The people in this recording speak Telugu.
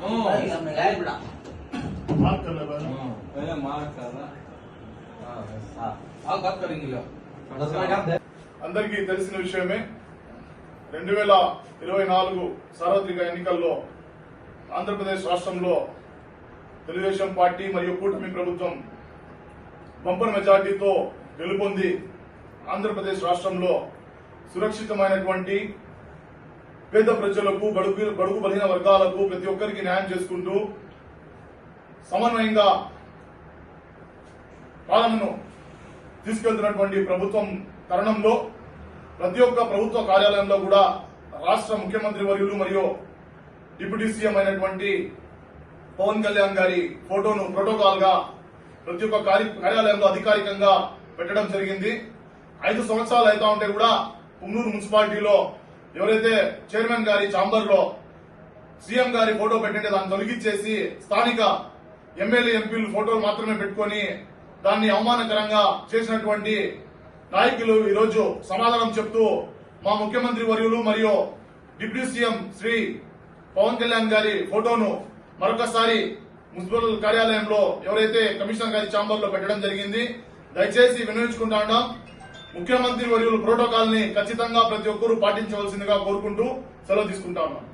हाँ। मार कर लगा हाँ। पहले मार कर रहा हाँ, आप बात करेंगे लो అందరికీ తెలిసిన విషయమే రెండు వేల ఇరవై నాలుగు సార్వత్రిక ఎన్నికల్లో ఆంధ్రప్రదేశ్ రాష్ట్రంలో తెలుగుదేశం పార్టీ మరియు కూటమి ప్రభుత్వం బంపర్ మెజార్టీతో గెలుపొంది ఆంధ్రప్రదేశ్ రాష్ట్రంలో సురక్షితమైనటువంటి పేద ప్రజలకు బడుగు బడుగు బలిన వర్గాలకు ప్రతి ఒక్కరికి న్యాయం చేసుకుంటూ సమన్వయంగా పాలనను తీసుకెళ్తున్నటువంటి ప్రభుత్వం తరుణంలో ప్రతి ఒక్క ప్రభుత్వ కార్యాలయంలో కూడా రాష్ట్ర ముఖ్యమంత్రి వర్యులు మరియు డిప్యూటీ సీఎం అయినటువంటి పవన్ కళ్యాణ్ గారి ఫోటోను ప్రోటోకాల్గా ప్రతి ఒక్క కార్య- కార్యాలయంలో అధికారికంగా పెట్టడం జరిగింది. ఐదు సంవత్సరాలు అవుతా ఉంటే కూడా పుంగూరు మున్సిపాలిటీలో ఎవరైతే చైర్మన్ గారి ఛాంబర్లో సీఎం గారి ఫోటో పెట్టింటే దాన్ని తొలగించేసి స్థానిక ఎమ్మెల్యే ఎంపీలు ఫోటోలు మాత్రమే పెట్టుకొని దాన్ని అవమానకరంగా చేసినటువంటి నాయకులు ఈరోజు సమాధానం చెప్తూ మా ముఖ్యమంత్రి వర్యులు మరియు డిప్యూటీ సీఎం శ్రీ పవన్ కళ్యాణ్ గారి ఫోటోను మరొకసారి మున్సిపల్ కార్యాలయంలో ఎవరైతే కమిషనర్ గారి ఛాంబర్లో పెట్టడం జరిగింది దయచేసి వినియోగించుకుంటా ఉన్నాం. ముఖ్యమంత్రి వర్యులు ప్రోటోకాల్ని ఖచ్చితంగా ప్రతి ఒక్కరూ పాటించవలసిందిగా కోరుకుంటూ సెలవు తీసుకుంటా ఉన్నాను